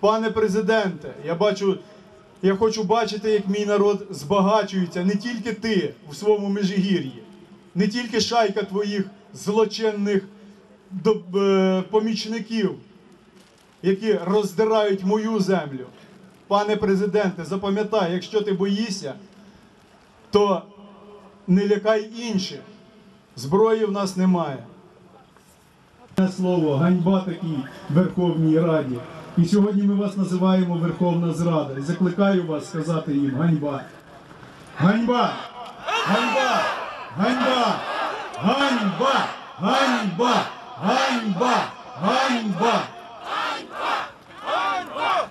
Пане президенте, я бачу, я хочу бачити, як мій народ збагачується, не тільки ти в своєму межигір'ї, не тільки шайка твоїх злочинних е, помічників, які роздирають мою землю. Пане президенте, запам'ятай, якщо ти боїшся, то не лякай інших. Зброї в нас немає. Слово ганьба такій Верховній Раді. І сьогодні ми вас називаємо Верховна Зрада. І закликаю вас сказати їм ганьба. Ганьба! Ганьба! Ганьба! Ганьба! Ганьба! Ганьба! Ганьба!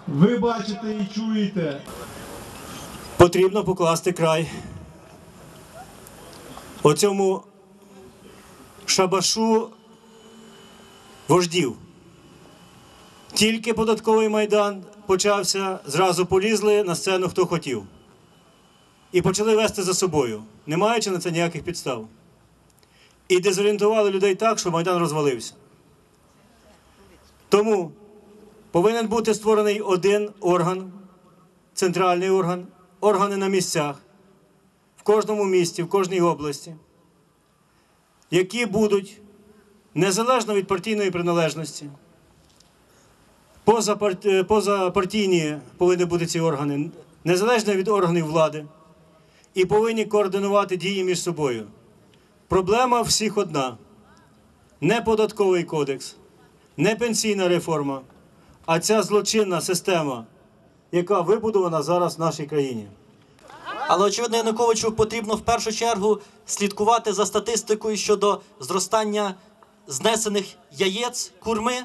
Ви бачите і чуєте. Потрібно покласти край оцьому шабашу вождів. Тільки податковий майдан почався, зразу полізли на сцену хто хотів. І почали вести за собою, не маючи на це ніяких підстав. І дезорієнтували людей так, що майдан розвалився. Тому повинен бути створений один орган, центральний орган, органи на місцях, в кожному місті, в кожній області, які будуть незалежно від партійної приналежності, позапартійні повинні бути ці органи, незалежно від органів влади, і повинні координувати дії між собою. Проблема всіх одна: не податковий кодекс, не пенсійна реформа, а ця злочинна система, яка вибудована зараз в нашій країні. Але очевидно, Януковичу потрібно в першу чергу слідкувати за статистикою щодо зростання знесених яєць, курми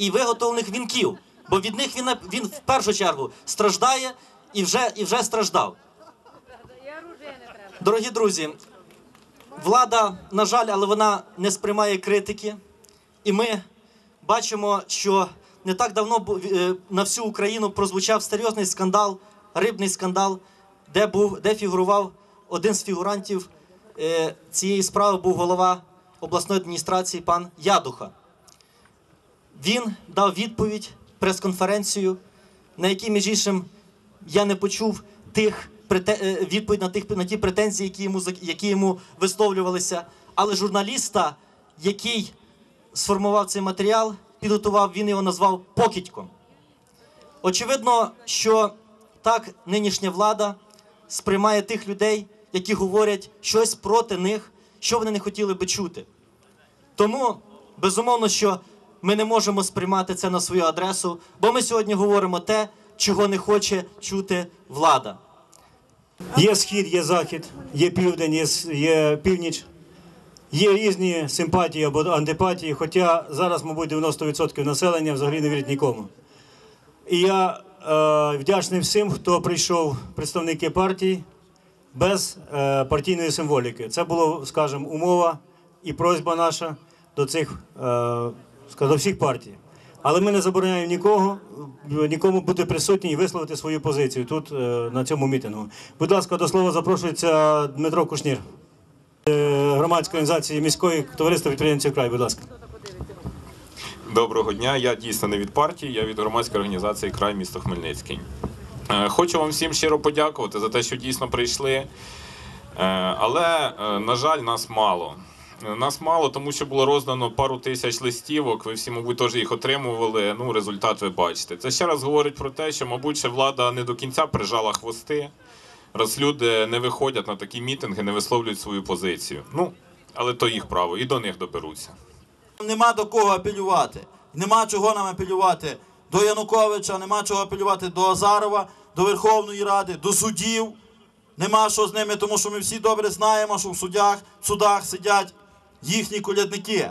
і виготовлених вінків. Бо від них він, він в першу чергу страждає і вже, і вже страждав. Дорогі друзі, влада, на жаль, але вона не сприймає критики. І ми бачимо, що не так давно е, на всю Україну прозвучав серйозний скандал, рибний скандал, де був, де фігурував один з фігурантів е, цієї справи, був голова обласної адміністрації пан Ядуха. Він дав відповідь, прес-конференцію, на якій, між іншим, я не почув тих е, відповідь на тих на ті претензії, які йому які йому висловлювалися. Але журналіста, який сформував цей матеріал, підготував, він його назвав покидьком. Очевидно, що так нинішня влада сприймає тих людей, які говорять щось проти них, що вони не хотіли би чути. Тому безумовно, що ми не можемо сприймати це на свою адресу, бо ми сьогодні говоримо те, чого не хоче чути влада. Є схід, є захід, є південь, є, є північ. Є різні симпатії або антипатії, хоча зараз, мабуть, 90% населення взагалі не вірить нікому. І я е, вдячний всім, хто прийшов, представники партій, без е, партійної символіки. Це було, скажімо, умова і просьба наша до цих, е, до всіх партій. Але ми не забороняємо нікого, нікому бути присутній і висловити свою позицію тут, е, на цьому мітингу. Будь ласка, до слова запрошується Дмитро Кушнір, е, громадської організації міської товариства підприємців край. Будь ласка. Доброго дня. Я дійсно не від партії, я від громадської організації Край місто Хмельницький. Е, Хочу вам всім щиро подякувати за те, що дійсно прийшли. Але, на жаль, нас мало. Нас мало, тому що було роздано пару тисяч листівок. Ви всі, мабуть, теж їх отримували. Ну, результат ви бачите. Це ще раз говорить про те, що, мабуть, ще влада не до кінця прижала хвости, раз люди не виходять на такі мітинги, не висловлюють свою позицію. Ну, але то їх право, і до них доберуться. Нема до кого апелювати. Нема чого нам апелювати до Януковича, нема чого апелювати до Азарова, до Верховної Ради, до суддів. Нема що з ними, тому що ми всі добре знаємо, що в судях, в судах сидять їхні колядники.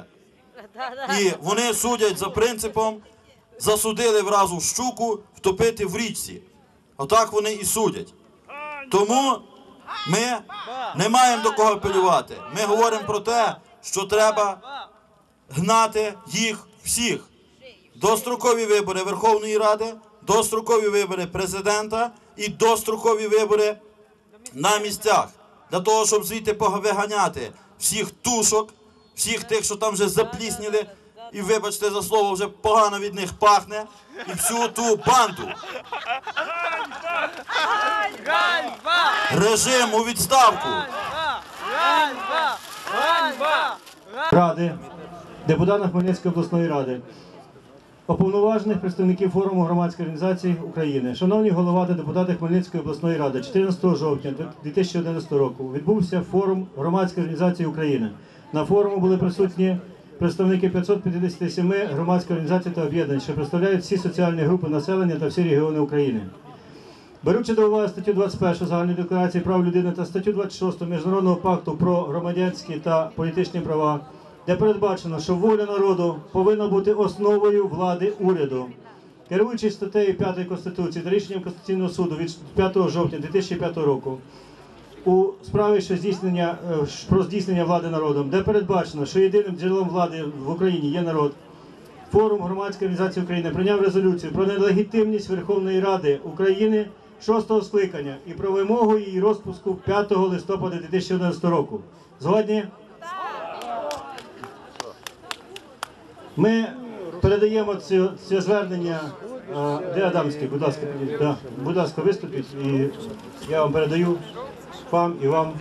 І вони судять за принципом, засудили вразу щуку втопити в річці. Отак вони і судять. Тому ми не маємо до кого апелювати. Ми говоримо про те, що треба гнати їх всіх. Дострокові вибори Верховної Ради, дострокові вибори президента і дострокові вибори на місцях. Для того, щоб звідти виганяти всіх тушок, всіх тих, що там вже заплісніли і вибачте за слово, вже погано від них пахне, і всю ту банду. Режим у відставку. Ради, депутата Хмельницької обласної ради, уповноважених представників форуму громадської організації України, шановні голова та депутати Хмельницької обласної ради, 14 жовтня 2011 року відбувся форум громадської організації України. На форуму були присутні представники 557 громадських організацій та об'єднань, що представляють всі соціальні групи населення та всі регіони України. Беручи до уваги статтю 21 Загальної декларації прав людини та статтю 26 Міжнародного пакту про громадянські та політичні права, де передбачено, що воля народу повинна бути основою влади уряду. Керуючись статтею 5 Конституції та рішенням Конституційного суду від 5 жовтня 2005 року у справі що здійснення е, про здійснення влади народом, де передбачено, що єдиним джерелом влади в Україні є народ. Форум громадської організації України прийняв резолюцію про нелегітимність Верховної Ради України шостого скликання і про вимогу її розпуску 5 листопада 2011 року. Згодні? Ми передаємо це звернення. Де Адамський, будь ласка, підійдіть. Да. будь ласка, виступіть і я вам передаю вам і вам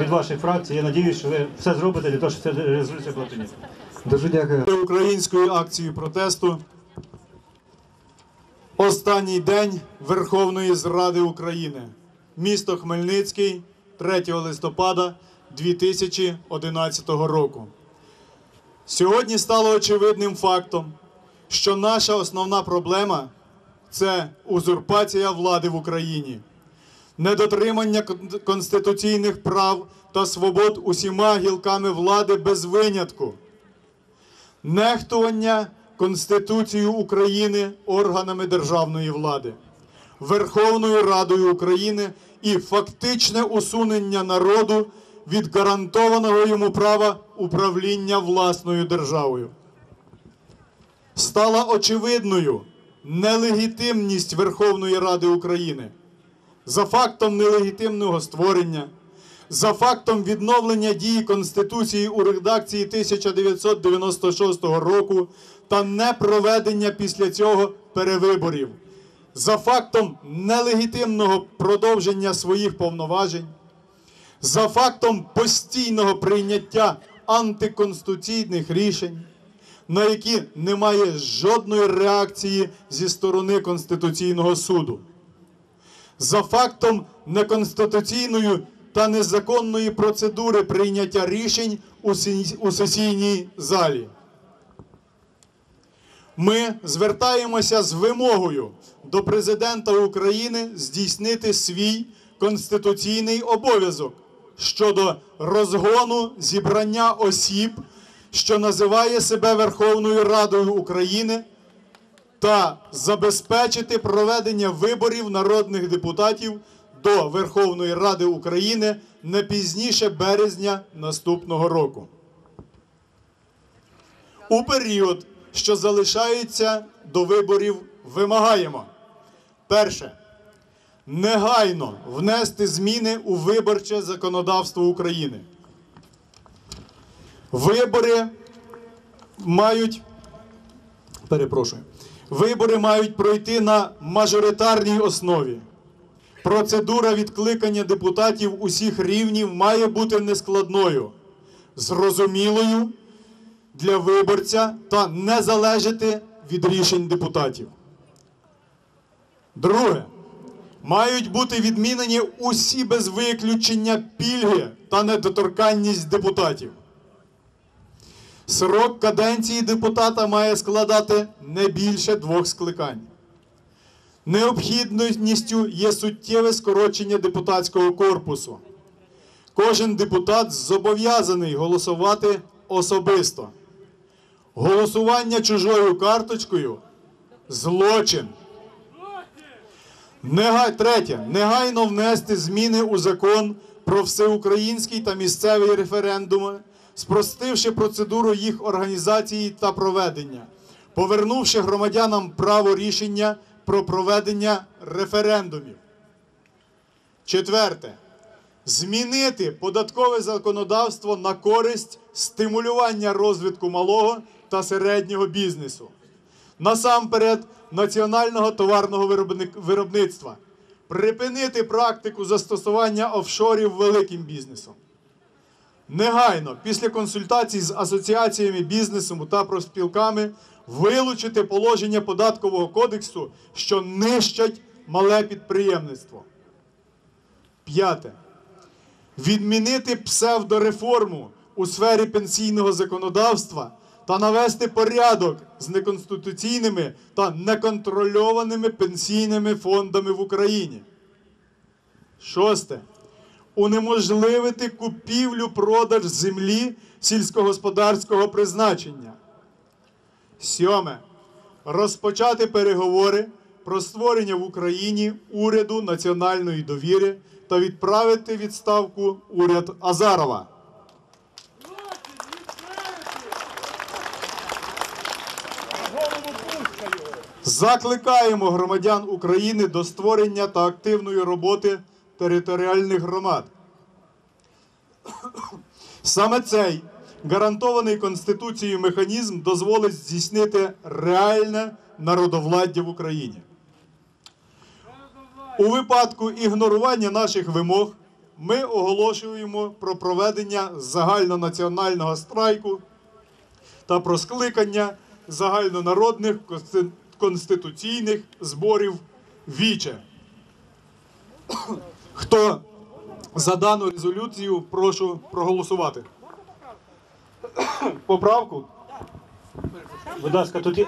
від ваших фракцій. Я надіюсь, що ви все зробите для того, щоб ця резолюція була прийнята. Дуже дякую. Українською акцією протесту. Останній день Верховної Зради України. Місто Хмельницький, 3 листопада 2011 року. Сьогодні стало очевидним фактом, що наша основна проблема це узурпація влади в Україні, недотримання конституційних прав та свобод усіма гілками влади без винятку нехтування Конституцією України органами державної влади, Верховною Радою України і фактичне усунення народу від гарантованого йому права управління власною державою. Стала очевидною нелегітимність Верховної Ради України. За фактом нелегітимного створення, за фактом відновлення дії Конституції у редакції 1996 року та непроведення після цього перевиборів, за фактом нелегітимного продовження своїх повноважень, за фактом постійного прийняття антиконституційних рішень, на які немає жодної реакції зі сторони Конституційного суду за фактом неконституційної та незаконної процедури прийняття рішень у сесійній залі. Ми звертаємося з вимогою до президента України здійснити свій конституційний обов'язок щодо розгону зібрання осіб, що називає себе Верховною Радою України та забезпечити проведення виборів народних депутатів до Верховної Ради України не пізніше березня наступного року. У період, що залишається до виборів, вимагаємо перше. Негайно внести зміни у виборче законодавство України. Вибори мають перепрошую. Вибори мають пройти на мажоритарній основі. Процедура відкликання депутатів усіх рівнів має бути нескладною, зрозумілою для виборця та не залежати від рішень депутатів. Друге. Мають бути відмінені усі без виключення пільги та недоторканність депутатів. Срок каденції депутата має складати не більше двох скликань. Необхідністю є суттєве скорочення депутатського корпусу. Кожен депутат зобов'язаний голосувати особисто. Голосування чужою карточкою злочин. Третє. Негайно внести зміни у закон про всеукраїнський та місцевий референдуми, спростивши процедуру їх організації та проведення, повернувши громадянам право рішення про проведення референдумів. Четверте. Змінити податкове законодавство на користь стимулювання розвитку малого та середнього бізнесу. Насамперед, національного товарного виробництва. Припинити практику застосування офшорів великим бізнесом. Негайно, після консультацій з асоціаціями бізнесу та профспілками, вилучити положення податкового кодексу, що нищать мале підприємництво. П'яте. Відмінити псевдореформу у сфері пенсійного законодавства та навести порядок з неконституційними та неконтрольованими пенсійними фондами в Україні. Шосте унеможливити купівлю-продаж землі сільськогосподарського призначення. Сьоме. Розпочати переговори про створення в Україні уряду національної довіри та відправити відставку уряд Азарова. Закликаємо громадян України до створення та активної роботи територіальних громад. Саме цей гарантований Конституцією механізм дозволить здійснити реальне народовладдя в Україні. У випадку ігнорування наших вимог ми оголошуємо про проведення загальнонаціонального страйку та про скликання загальнонародних конституційних зборів віче. Хто за дану резолюцію, прошу проголосувати. Поправку Будь ласка, є